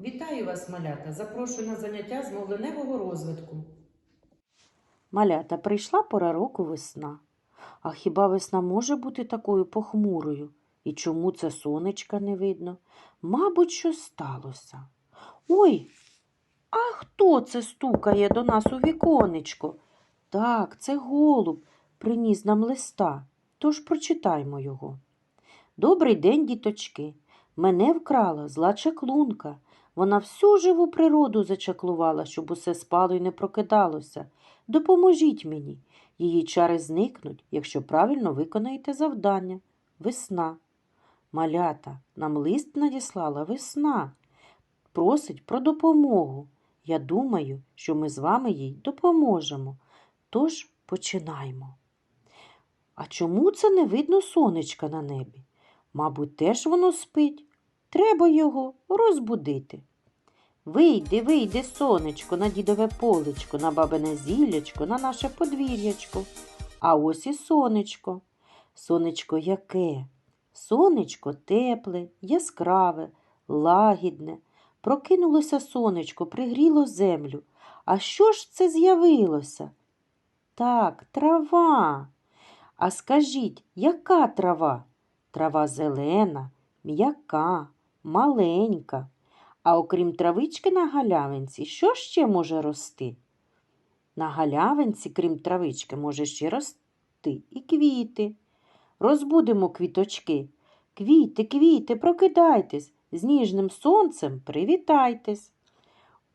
Вітаю вас, малята! Запрошую на заняття з мовленевого розвитку. Малята, прийшла пора року весна. А хіба весна може бути такою похмурою? І чому це сонечка не видно? Мабуть, що сталося. Ой, а хто це стукає до нас у віконечко? Так, це голуб приніс нам листа, тож прочитаймо його. Добрий день, діточки. Мене вкрала зла чаклунка. Вона всю живу природу зачаклувала, щоб усе спало й не прокидалося. Допоможіть мені. Її чари зникнуть, якщо правильно виконаєте завдання. Весна. Малята, нам лист надіслала весна. Просить про допомогу. Я думаю, що ми з вами їй допоможемо. Тож починаймо. А чому це не видно сонечка на небі? Мабуть, теж воно спить. Треба його розбудити. Вийди, вийди, сонечко, на дідове полечко, на бабине зіллячко, на наше подвір'ячко. А ось і сонечко. Сонечко яке? Сонечко тепле, яскраве, лагідне. Прокинулося сонечко, пригріло землю. А що ж це з'явилося? Так, трава. А скажіть, яка трава? Трава зелена, м'яка, маленька. А окрім травички на галявинці, що ще може рости? На галявинці, крім травички, може ще рости і квіти. Розбудемо квіточки. Квіти, квіти, прокидайтесь, з ніжним сонцем привітайтесь.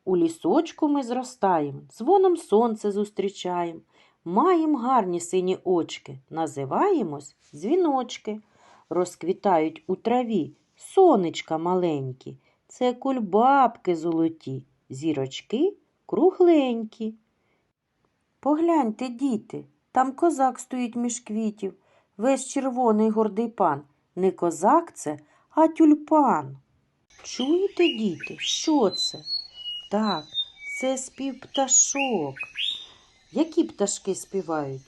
У лісочку ми зростаєм, дзвоном сонце зустрічаєм, маєм гарні сині очки, називаємось дзвіночки. Розквітають у траві сонечка маленькі, це кульбабки золоті, зірочки кругленькі. Погляньте, діти, там козак стоїть між квітів, весь червоний гордий пан. Не козак це, а тюльпан. Чуєте, діти, що це? Так, це спів пташок. Які пташки співають?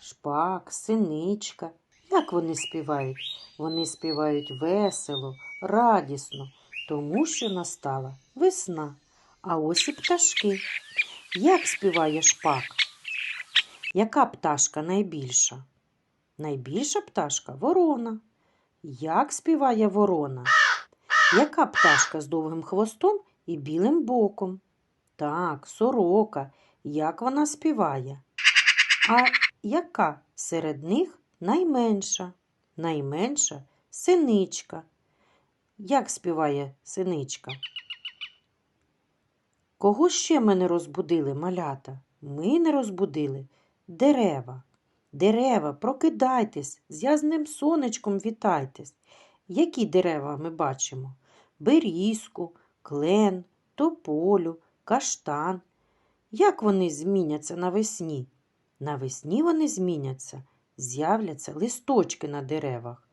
Шпак, синичка. Як вони співають? Вони співають весело, радісно, тому що настала весна. А ось і пташки. Як співає шпак? Яка пташка найбільша? Найбільша пташка ворона. Як співає ворона? Яка пташка з довгим хвостом і білим боком? Так, сорока. Як вона співає? А яка серед них найменша? Найменша синичка. Як співає синичка? Кого ще ми не розбудили, малята? Ми не розбудили дерева. Дерева, прокидайтесь, з ясним сонечком вітайтесь. Які дерева ми бачимо? Берізку, клен, тополю, каштан. Як вони зміняться навесні? Навесні вони зміняться, з'являться листочки на деревах.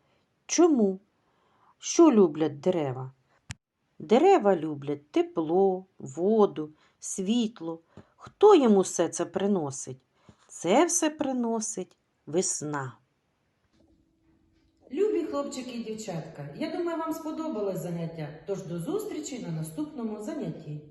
Чому? Що люблять дерева? Дерева люблять тепло, воду, світло. Хто йому все це приносить? Це все приносить весна. Любі хлопчики і дівчатка, я думаю, вам сподобалось заняття. Тож до зустрічі на наступному занятті.